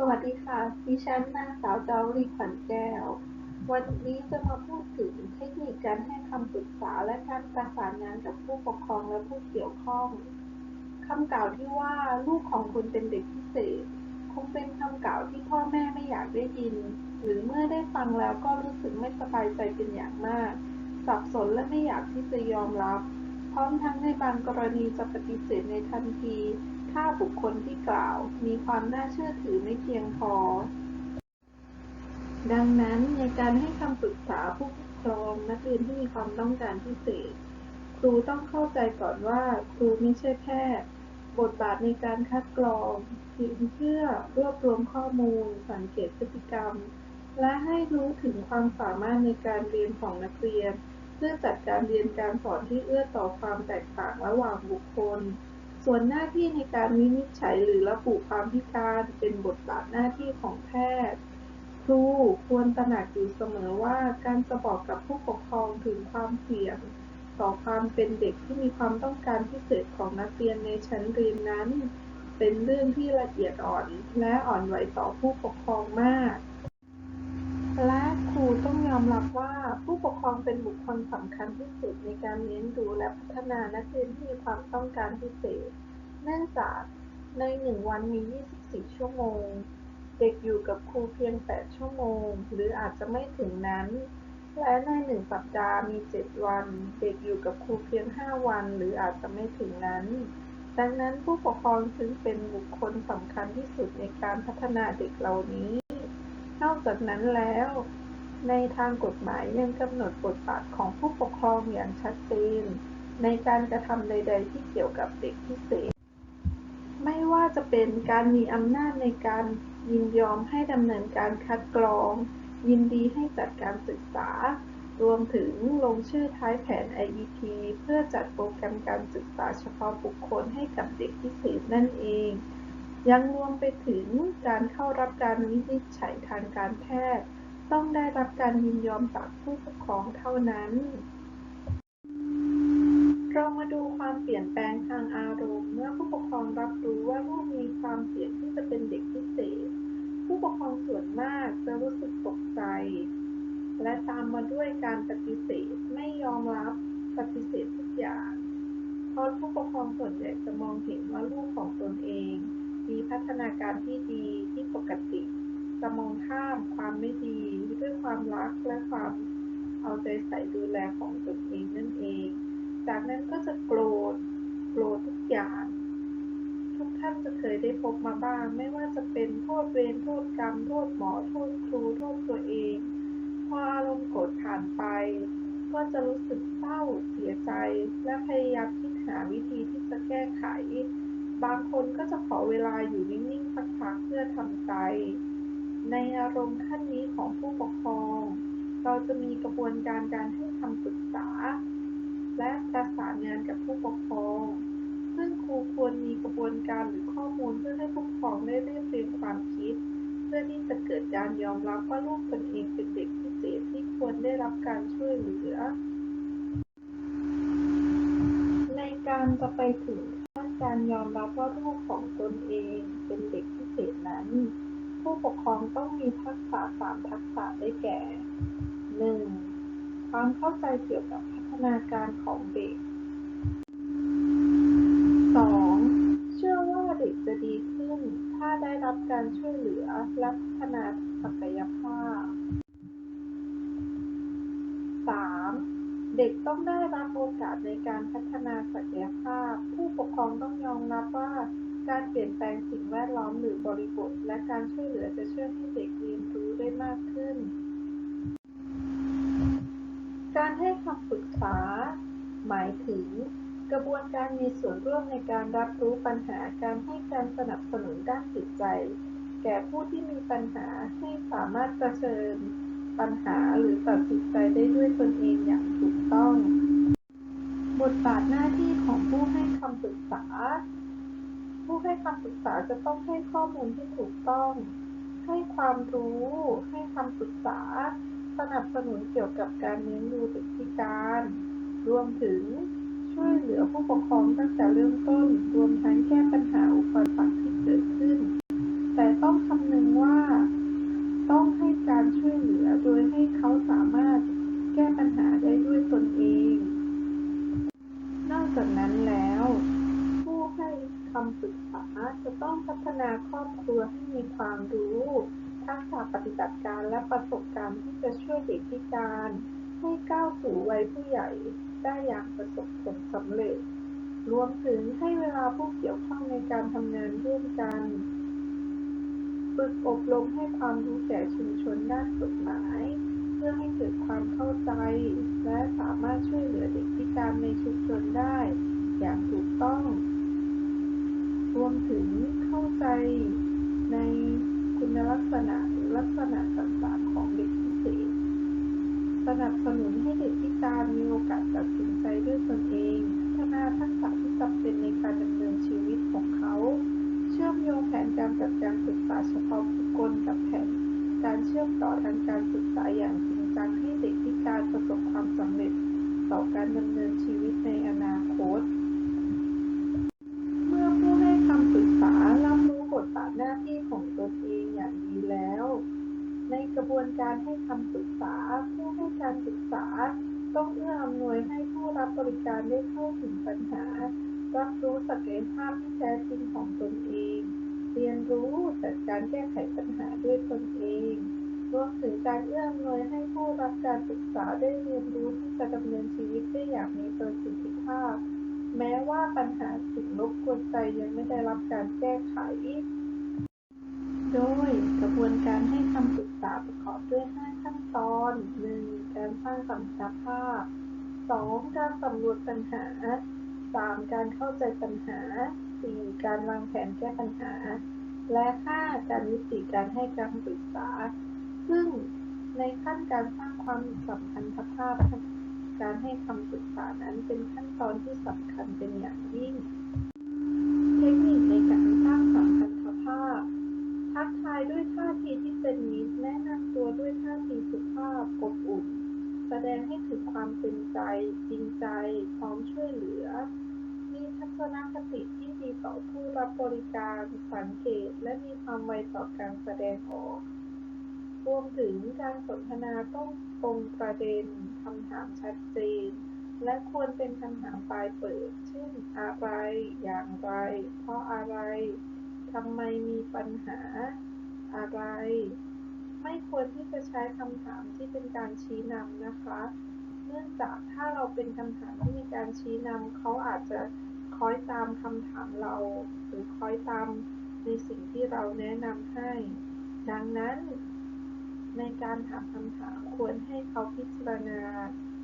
สวัสดีค่ะ ดิฉันนางสาวจาวรีขวัญแก้ว วันนี้จะมาพูดถึงเทคนิคการให้คำปรึกษาและการประสานงานกับผู้ปกครองและผู้เกี่ยวข้องคำกล่าวที่ว่าลูกของคุณเป็นเด็กพิเศษ คงเป็นคำกล่าวที่พ่อแม่ไม่อยากได้ยิน หรือเมื่อได้ฟังแล้วก็รู้สึกไม่สบายใจเป็นอย่างมาก สับสนและไม่อยากที่จะยอมรับ พร้อมทั้งในบางกรณีจะปฏิเสธในทันที ถ้าบุคคลที่กล่าวมีความน่าเชื่อถือไม่เพียงพอ ดังนั้นในการให้คำปรึกษาผู้ปกครองนักเรียนที่มีความต้องการพิเศษ ครูต้องเข้าใจก่อนว่าครูไม่ใช่แพทย์ บทบาทในการคัดกรองเพียงเพื่อรวบรวมข้อมูล สังเกตพฤติกรรม และให้รู้ถึงความสามารถในการเรียนของนักเรียน เพื่อจัดการเรียนการสอนที่เอื้อต่อความแตกต่างระหว่างบุคคล ส่วนหน้าที่ในการวินิจฉัยหรือระบุความพิการเป็นบทบาทหน้าที่ของแพทย์ ครูควรตระหนักอยู่เสมอว่าการจะบอกกับผู้ปกครองถึงความเสี่ยง ต่อความเป็นเด็กที่มีความต้องการพิเศษของนักเรียนในชั้นเรียนนั้น เป็นเรื่องที่ละเอียดอ่อนและอ่อนไหวต่อผู้ปกครองมาก และครูต้องยอมรับว่าผู้ปกครองเป็นบุคคลสำคัญที่สุดในการเลี้ยงดูและพัฒนานักเรียนที่มีความต้องการพิเศษ เนื่องจากในหนึ่งวันมี 24 ชั่วโมง เด็กอยู่กับครูเพียง 8 ชั่วโมง หรืออาจจะไม่ถึงนั้น และในหนึ่งสัปดาห์มี 7 วัน เด็กอยู่กับครูเพียง 5 วัน หรืออาจจะไม่ถึงนั้น ดังนั้นผู้ปกครองจึงเป็นบุคคลสำคัญที่สุดในการพัฒนาเด็กเหล่านี้ นอกจากนั้นแล้ว ในทางกฎหมายยังกำหนดบทบาทของผู้ปกครองอย่างชัดเจนในการกระทำใด ๆ ที่เกี่ยวกับเด็กพิเศษ จะเป็นการมีอำนาจในการยินยอมให้ดำเนินการคัดกรอง ยินดีให้จัดการศึกษา รวมถึงลงชื่อท้ายแผน IEP เพื่อจัดโปรแกรมการศึกษาเฉพาะบุคคลให้กับเด็กพิเศษนั่นเอง ยังรวมไปถึงการเข้ารับการวินิจฉัยทางการแพทย์ ต้องได้รับการยินยอมจากผู้ปกครองเท่านั้น เรามาดูความเปลี่ยนแปลงทางอารมณ์ มื่อผู้ปกครองรับรู้ว่าลูกมีความเสี่ยงที่จะเป็นเด็กพิเศษ ผู้ปกครองส่วนมากจะรู้สึกตกใจ และตามมาด้วยการปฏิเสธไม่ยอมรับปฏิเสธทุกอย่าง เพราะผู้ปกครองส่วนใหญ่จะมองเห็นว่าลูกของตนเอง มีพัฒนาการที่ดีที่ปกติจะมองข้ามความไม่ดีด้วยความรักและความเอาใจใส่ดูแลของตนเองนั่นเอง จากนั้นก็จะโกรธ ยางทุกท่านจะเคยได้พบมาบ้าง ไม่ว่าจะเป็นโทษเวรโทษกรรม โทษหมอ โทษครู โทษตัวเอง พออารมณ์โกรธผ่านไป ก็จะรู้สึกเศร้าเสียใจ และพยายามคิดหาวิธีที่จะแก้ไข บางคนก็จะขอเวลาอยู่นิ่งๆสักพักเพื่อทำใจ ในอารมณ์ขั้นนี้ของผู้ปกครอง เราจะมีกระบวนการการให้คำปรึกษาและประสานงานกับผู้ปกครอง ซึ่งครูควรมีกระบวนการหรือข้อมูลเพื่อให้ผู้ปกครองได้เรียบเรียงความคิด เพื่อที่จะเกิดการยอมรับว่าลูกตนเองเป็นเด็กพิเศษที่ควรได้รับการช่วยเหลือ ในการจะไปถึงขั้นการยอมรับว่าลูกของตนเองเป็นเด็กพิเศษนั้น ผู้ปกครองต้องมีทักษะสามทักษะได้แก่ 1. ความเข้าใจเกี่ยวกับพัฒนาการของเด็ก 2. เชื่อว่าเด็กจะดีขึ้น ถ้าได้ รับการช่วยเหลือและพัฒนาศักยภาพ 3. เด็กต้องได้รับโอกาสในการพัฒนาศักยภาพ ผู้ปกครองต้องยอมรับว่าการเปลี่ยนแปลงสิ่งแวดล้อมหรือบริบท และการช่วยเหลือจะช่วยให้เด็กเรียนรู้ได้มากขึ้น การให้คำปรึกษา หมายถึง กระบวนการมีส่วนร่วมในการรับรู้ปัญหา การให้การสนับสนุนด้านจิตใจ แก่ผู้ที่มีปัญหาให้สามารถเผชิญ ปัญหาหรือตัดสินใจได้ด้วยตนเองอย่างถูกต้อง บทบาทหน้าที่ของผู้ให้คำปรึกษา ผู้ให้คำปรึกษาจะต้องให้ข้อมูลที่ถูกต้อง ให้ความรู้ ให้คำปรึกษา สนับสนุนเกี่ยวกับการเลี้ยงดูเด็กพิการ รวมถึง ช่วยเหลือผู้ปกครองตั้งแต่เริ่มต้น รวมทั้งแก้ปัญหาอุปสรรคที่เกิดขึ้น แต่ต้องคำนึงว่า ต้องให้การช่วยเหลือโดยให้เขาสามารถแก้ปัญหาได้ด้วยตนเอง นอกจากนั้นแล้ว ผู้ให้คำปรึกษาจะต้องพัฒนาครอบครัวให้มีความรู้ทักษะปฏิบัติการและประสบการณ์ที่จะช่วยเด็กพิการ ให้ก้าวสู่วัยผู้ใหญ่ ได้อย่างประสบผลสำเร็จ รวมถึงให้เวลาผู้เกี่ยวข้องในการทำงานร่วมกัน ฝึกอบรมให้ความรู้แก่ชุมชนด้านกฎหมาย เพื่อให้เกิดความเข้าใจ และสามารถช่วยเหลือเด็กพิการในชุมชนได้ อย่างถูกต้อง รวมถึงเข้าใจในคุณลักษณะหรือลักษณะต่างๆของเด็กพิเศษ สนับสนุนให้เด็ก ชื่อมต่อทางการศึกษาอย่างจริงจังให้เด็กพิการประสบความสำเร็จต่อการดำเนินชีวิตในอนาคต เมื่อผู้ให้คำปรึกษารับรู้บทบาทหน้าที่ของตนเองอย่างดีแล้ว ในกระบวนการให้คำปรึกษา ผู้ให้การศึกษาต้องเอื้ออำนวยให้ผู้รับบริการได้เข้าถึงปัญหา รับรู้ศักยภาพที่แท้จริงของตนเอง เรียนรู้จัดการแก้ไขปัญหาด้วยตนเอง รวมถึงการเอื้ออำนวยให้ผู้รับการศึกษาได้เรียนรู้ที่จะดำเนินชีวิตได้อย่างมีประสิทธิภาพ แม้ว่าปัญหาสิ่งรบกวนใจยังไม่ได้รับการแก้ไข โดยกระบวนการให้คำปรึกษาประกอบด้วย 5 ขั้นตอน 1. การสร้างสัมรรถภาพ 2. การสำรวจปัญหา 3. การเข้าใจปัญหา 4. การวางแผนแก้ปัญหา และ 5. การยุติการให้คำปรึกษา ซึ่งในขั้นการสร้างความสัมพันธภาพ การให้คำปรึกษานั้นเป็นขั้นตอนที่สำคัญเป็นอย่างยิ่ง เทคนิคในการสร้างสัมพันธภาพ ทักทายด้วยท่าทีที่เป็นมิตรแนะนำตัวด้วยท่าทีสุภาพอบอุ่น แสดงให้ถึงความเต็มใจ จริงใจ พร้อมช่วยเหลือ มีทัศนคติที่ดีต่อผู้รับบริการ สังเกต และมีความไวต่อการแสดงออก ถึงการสนทนาต้องตรงประเด็นคำถามชัดเจน และควรเป็นคำถามปลายเปิด เช่น อะไร อย่างไร เพราะอะไรทำไมมีปัญหา อะไร ไม่ควรที่จะใช้คำถามที่เป็นการชี้นำนะคะ เนื่องจากถ้าเราเป็นคำถามที่มีการชี้นำเขาอาจจะคอยตามคำถามเรา หรือคอยตามในสิ่งที่เราแนะนำให้ ดังนั้น ในการถามคำถามควรให้เขาพิจารณา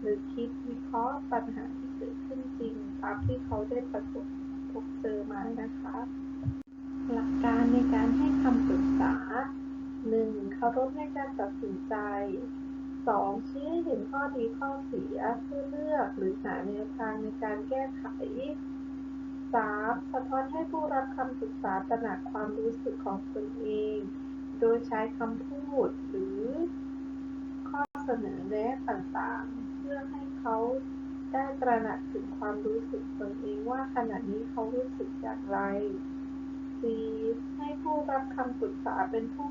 หรือคิดวิเคราะห์ปัญหาที่เกิดขึ้นจริง ตามที่เขาได้ประสบพบเจอมานะคะ หลักการในการให้คำปรึกษา 1. เคารพในการตัดสินใจ 2. ชี้ให้เห็นข้อดีข้อเสียเพื่อเลือกหรือหาแนวทางในการแก้ไข 3. สะท้อนให้ผู้รับคำปรึกษาตระหนักความรู้สึกของตนเอง โดยใช้คำพูดหรือข้อเสนอแนะต่างๆ เพื่อให้เขาได้ตระหนักถึงความรู้สึกตนเองว่าขณะนี้เขารู้สึกอย่างไร 4. ให้ผู้รับคำปรึกษาเป็นผู้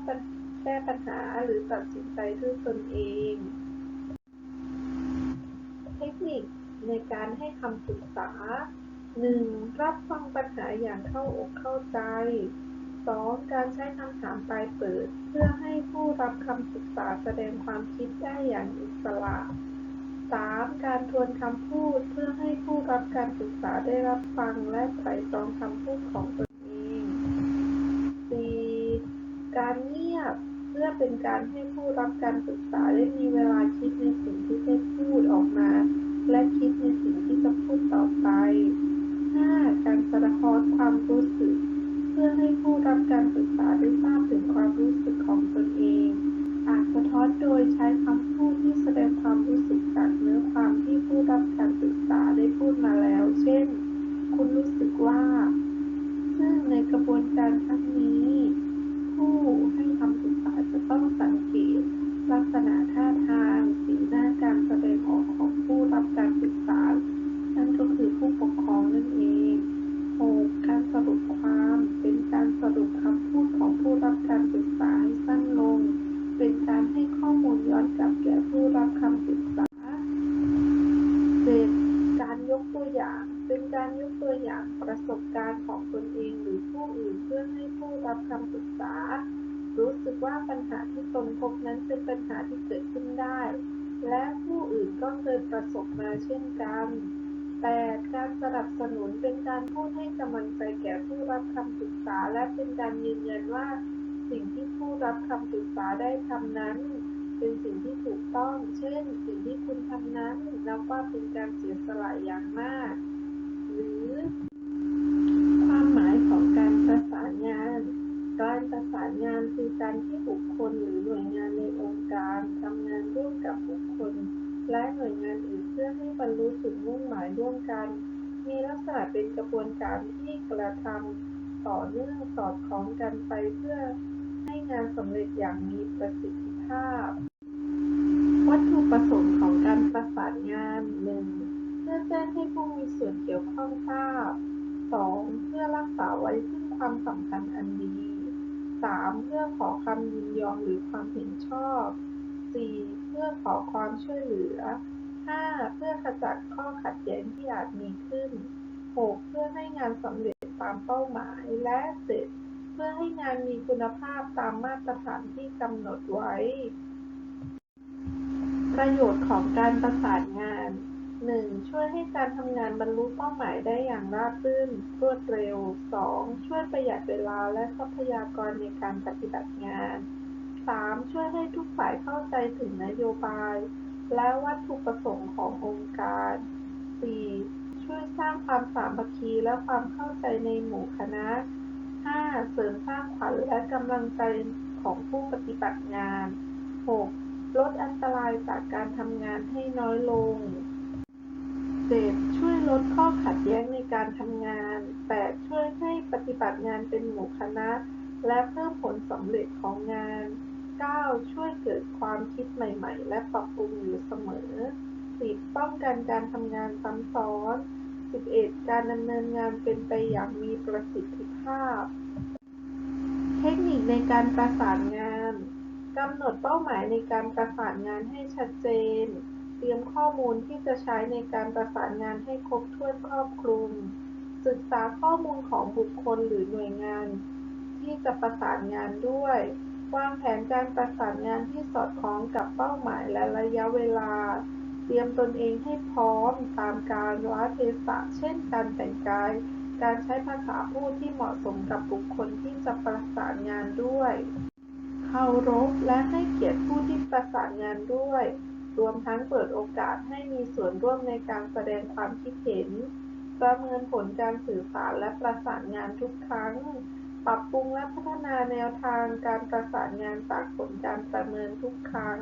แก้ปัญหาหรือตัดสินใจด้วยตนเอง เทคนิคในการให้คำปรึกษา 1. รับฟังปัญหาอย่างเข้าอกเข้าใจ 2. การใช้คำถามปลายเปิด เพื่อให้ผู้รับคำปรึกษาแสดงความคิดได้อย่างอิสระ 3. การทวนคำพูดเพื่อให้ผู้รับการปรึกษาได้รับฟังและไตร่ตรองคำพูดของตนเอง 4. การเงียบเพื่อเป็นการให้ผู้รับการปรึกษาได้มีเวลาคิดในสิ่งที่ได้พูดออกมา และคิดในสิ่งที่จะพูดต่อไป 5. การสะท้อนความรู้สึก พื่อให้ผู้รับการปรึกษาได้ทราบถึงความรู้สึกของตนเอง อาจสะท้อนโดยใช้คำพูดที่แสดงความรู้สึกจากเนื้อความที่ผู้รับการปรึกษาได้พูดมาแล้ว เช่น คุณรู้สึกว่า ซึ่งในกระบวนการครั้งนี้ ผู้ให้คำปรึกษาจะต้องสังเกต ลักษณะท่าทาง สีหน้าการแสดงออกของผู้รับการปรึกษา นั่นก็คือผู้ปกครองนั่นเอง 6. การสรุปความเป็นการสรุปคำพูดของผู้รับการศึกษาให้สั้นลง เป็นการให้ข้อมูลย้อนกลับแก่ผู้รับคำศึกษา 7. การยกตัวอย่างเป็นการยกตัวอย่างประสบการณ์ของตนเองหรือผู้อื่นเพื่อให้ผู้รับคำศึกษา รู้สึกว่าปัญหาที่ตนพบนั้นเป็นปัญหาที่เกิดขึ้นได้ และผู้อื่นก็เคยประสบมาเช่นกัน 8. การสนับสนุนเป็นการพูดให้กำลังใจแก่ผู้รับคำปรึกษา และเป็นการยืนยันว่า สิ่งที่ผู้รับคำปรึกษาได้ทำนั้น เป็นสิ่งที่ถูกต้อง เช่น สิ่งที่คุณทำนั้นนับว่าเป็นการเสียสละอย่างมาก หรือ ความหมายของการประสานงานการประสานงานคือการที่บุคคลหรือหน่วยงานในองค์การทำงานร่วมกับบุคคล และหน่วยงานอื่นเพื่อให้บรรลุจุดมุ่งหมายร่วมกัน มีลักษณะเป็นกระบวนการที่กระทำต่อเนื่องสอดคล้องกันไปเพื่อให้งานสำเร็จอย่างมีประสิทธิภาพ วัตถุประสงค์ของการประสานงาน 1. เพื่อแจ้งให้ผู้มีส่วนเกี่ยวข้องทราบ 2. เพื่อรักษาไว้ซึ่งความสัมพันธ์อันดี 3. เพื่อขอคำยินยอมหรือความเห็นชอบ 4. เพื่อขอความช่วยเหลือ 5. เพื่อขจัดข้อขัดแย้งที่อาจมีขึ้น 6. เพื่อให้งานสำเร็จตามเป้าหมาย และ 7. เพื่อให้งานมีคุณภาพตามมาตรฐานที่กำหนดไว้ ประโยชน์ของการประสานงาน 1. ช่วยให้การทำงานบรรลุเป้าหมายได้อย่างราบรื่น รวดเร็ว 2. ช่วยประหยัดเวลาและทรัพยากรในการปฏิบัติงาน 3. ช่วยให้ทุกฝ่ายเข้าใจถึงนโยบาย และวัตถุประสงค์ขององค์การ 4. ช่วยสร้างความสามัคคีและความเข้าใจในหมู่คณะ 5. เสริมสร้างขวัญและกำลังใจของผู้ปฏิบัติงาน 6. ลดอันตรายจากการทำงานให้น้อยลง 7. ช่วยลดข้อขัดแย้งในการทำงาน 8. ช่วยให้ปฏิบัติงานเป็นหมู่คณะ และเพิ่มผลสำเร็จของงาน 9. ช่วยเกิดความคิดใหม่ ๆ และปรับปรุงอยู่เสมอ 10. ป้องกันการทำงานซ้ำซ้อน 11. การดำเนินงานเป็นไปอย่างมีประสิทธิภาพ เทคนิคในการประสานงานกำหนดเป้าหมายในการประสานงานให้ชัดเจน เตรียมข้อมูลที่จะใช้ในการประสานงานให้ครบถ้วนครอบคลุม ศึกษาข้อมูลของบุคคลหรือหน่วยงาน ที่จะประสานงานด้วย วางแผนการประสานงานที่สอดคล้องกับเป้าหมายและระยะเวลา เตรียมตนเองให้พร้อมตามกาลเทศะ เช่น การแต่งกาย การใช้ภาษาพูดที่เหมาะสมกับบุคคลที่จะประสานงานด้วย เคารพและให้เกียรติผู้ที่ประสานงานด้วย รวมทั้งเปิดโอกาสให้มีส่วนร่วมในการแสดงความคิดเห็น ประเมินผลการสื่อสารและประสานงานทุกครั้ง ปรับปรุงและพัฒนาแนวทางการประสานงานสากผลการประเมินทุกครั้ง